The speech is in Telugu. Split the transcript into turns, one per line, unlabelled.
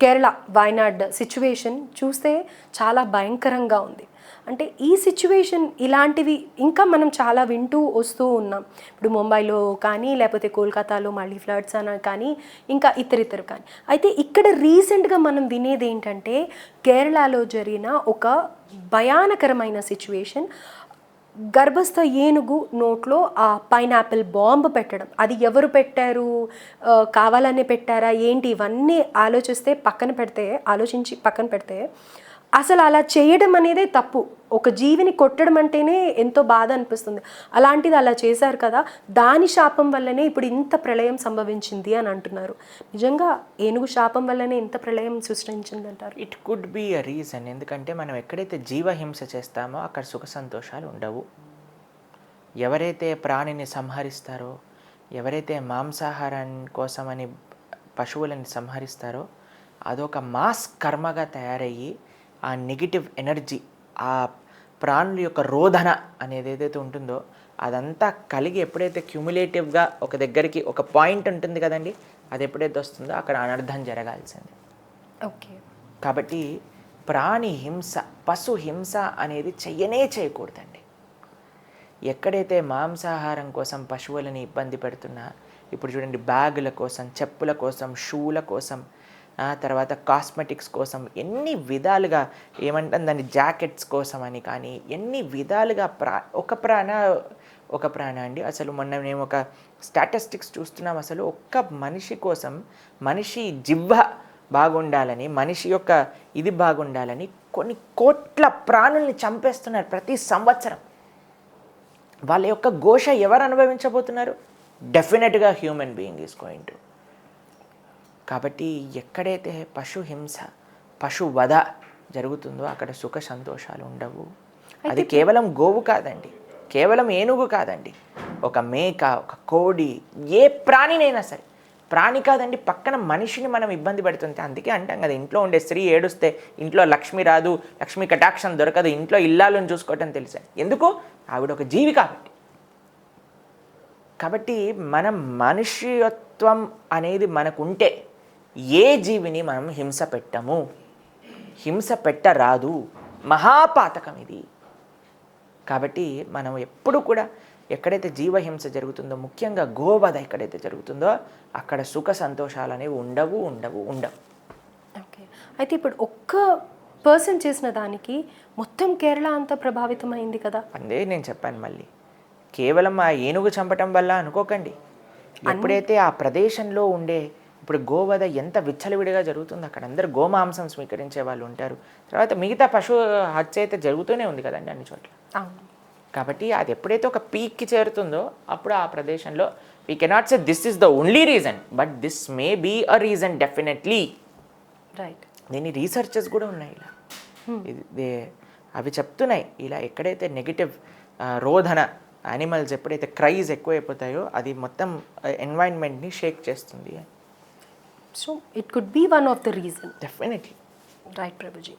కేరళ వయనాడ్ సిచ్యువేషన్ చూస్తే చాలా భయంకరంగా ఉంది. అంటే ఈ సిచ్యువేషన్ ఇలాంటివి ఇంకా మనం చాలా వింటూ వస్తూ ఉన్నాం. ఇప్పుడు ముంబైలో కానీ లేకపోతే కోల్కతాలో మళ్ళీ ఫ్లడ్స్ అన కానీ ఇంకా ఇతరితరు కానీ. అయితే ఇక్కడ రీసెంట్గా మనం వినేది ఏంటంటే కేరళలో జరిగిన ఒక భయానకరమైన సిచ్యువేషన్ గర్భస్థ ఏనుగు నోట్లో ఆ పైనాపిల్ బాంబు పెట్టడం. అది ఎవరు పెట్టారు? కావాలనే పెట్టారా? ఏంటి? ఇవన్నీ ఆలోచిస్తే పక్కన పెడితే ఆలోచించి పక్కన పెడితే అసలు అలా చేయడం అనేదే తప్పు. ఒక జీవిని కొట్టడం అంటేనే ఎంతో బాధ అనిపిస్తుంది. అలాంటిది అలా చేశారు కదా దాని శాపం వల్లనే ఇప్పుడు ఇంత ప్రళయం సంభవించింది అని అంటున్నారు. నిజంగా ఏనుగు శాపం వల్లనే ఇంత ప్రళయం సృష్టించింది అంటారు
it could be a reason ఎందుకంటే మనం ఎక్కడైతే జీవహింస చేస్తామో అక్కడ సుఖ సంతోషాలు ఉండవు. ఎవరైతే ప్రాణిని సంహరిస్తారో ఎవరైతే మాంసాహారం కోసమని పశువులను సంహరిస్తారో అదొక మాస్ కర్మగా తయారయ్యి ఆ నెగిటివ్ ఎనర్జీ ఆ ప్రాణుల యొక్క రోధన అనేది ఏదైతే ఉంటుందో అదంతా కలిగి ఎప్పుడైతే క్యూములేటివ్గా ఒక దగ్గరికి ఒక పాయింట్ ఉంటుంది కదండి అది ఎప్పుడైతే వస్తుందో అక్కడ అనర్థం జరగాల్సిందే.
ఓకే.
కాబట్టి ప్రాణి హింస పశు హింస అనేది చెయ్యనే చేయకూడదండి. ఎక్కడైతే మాంసాహారం కోసం పశువులని ఇబ్బంది పెడుతున్నా ఇప్పుడు చూడండి బ్యాగుల కోసం చెప్పుల కోసం షూల కోసం తర్వాత కాస్మెటిక్స్ కోసం ఎన్ని విధాలుగా ఏమంటాం దాన్ని జాకెట్స్ కోసం అని కానీ ఎన్ని విధాలుగా ప్రా ఒక ప్రాణ ఒక ప్రాణ అండి. అసలు మొన్న మేము ఒక స్టాటిస్టిక్స్ చూస్తున్నాం. అసలు ఒక్క మనిషి కోసం మనిషి జివ్వ బాగుండాలని మనిషి యొక్క ఇది బాగుండాలని కొన్ని కోట్ల ప్రాణుల్ని చంపేస్తున్నారు ప్రతి సంవత్సరం. వాళ్ళ యొక్క ఘోష ఎవరు అనుభవించబోతున్నారు? డెఫినెట్గా human being is going to కాబట్టి ఎక్కడైతే పశు హింస పశు వధ జరుగుతుందో అక్కడ సుఖ సంతోషాలు ఉండవు. అది కేవలం గోవు కాదండి. కేవలం ఏనుగు కాదండి. ఒక మేక ఒక కోడి ఏ ప్రాణినైనా సరే. ప్రాణి కాదండి పక్కన మనిషిని మనం ఇబ్బంది పెడుతుంటే అందుకే అంటాం కదా ఇంట్లో ఉండే స్త్రీ ఏడుస్తే ఇంట్లో లక్ష్మి రాదు లక్ష్మి కటాక్షం దొరకదు ఇంట్లో ఇల్లాలను చూసుకోవటం తెలుసా? ఎందుకు? ఆవిడ ఒక జీవి కాబట్టి. కాబట్టి మనం మనుష్యత్వం అనేది మనకుంటే ఏ జీవిని మనం హింస పెట్టము? హింస పెట్టరాదు. మహాపాతకం ఇది. కాబట్టి మనం ఎప్పుడు కూడా ఎక్కడైతే జీవహింస జరుగుతుందో ముఖ్యంగా గోవధ ఎక్కడైతే జరుగుతుందో అక్కడ సుఖ సంతోషాలు అనేవి ఉండవు ఉండవు ఉండవు.
ఓకే. అయితే ఇప్పుడు ఒక్క పర్సన్ చేసిన దానికి మొత్తం కేరళ అంతా ప్రభావితమైంది కదా?
అదే నేను చెప్పాను మళ్ళీ. కేవలం ఆ ఏనుగు చంపటం వల్ల అనుకోకండి. ఎప్పుడైతే ఆ ప్రదేశంలో ఉండే ఇప్పుడు గోవధ ఎంత విచ్చలవిడిగా జరుగుతుందో అక్కడ. అందరు గోమాంసం స్వీకరించే వాళ్ళు ఉంటారు. తర్వాత మిగతా పశు హత్య అయితే జరుగుతూనే ఉంది కదండి అన్ని చోట్ల. కాబట్టి అది ఎప్పుడైతే ఒక పీక్కి చేరుతుందో అప్పుడు ఆ ప్రదేశంలో we cannot say this is the only reason but this may be a reason definitely
right
దీని రీసెర్చెస్ కూడా ఉన్నాయి ఇలా. ఇది- దే- అవి చెప్తున్నాయి. ఇలా ఎక్కడైతే నెగిటివ్ రోధన యానిమల్స్ ఎప్పుడైతే క్రైజ్ ఎక్కువైపోతాయో అది మొత్తం ఎన్వైర్న్మెంట్ని షేక్ చేస్తుంది.
So it could be one of the reasons.
Definitely.
Right, Prabhuji.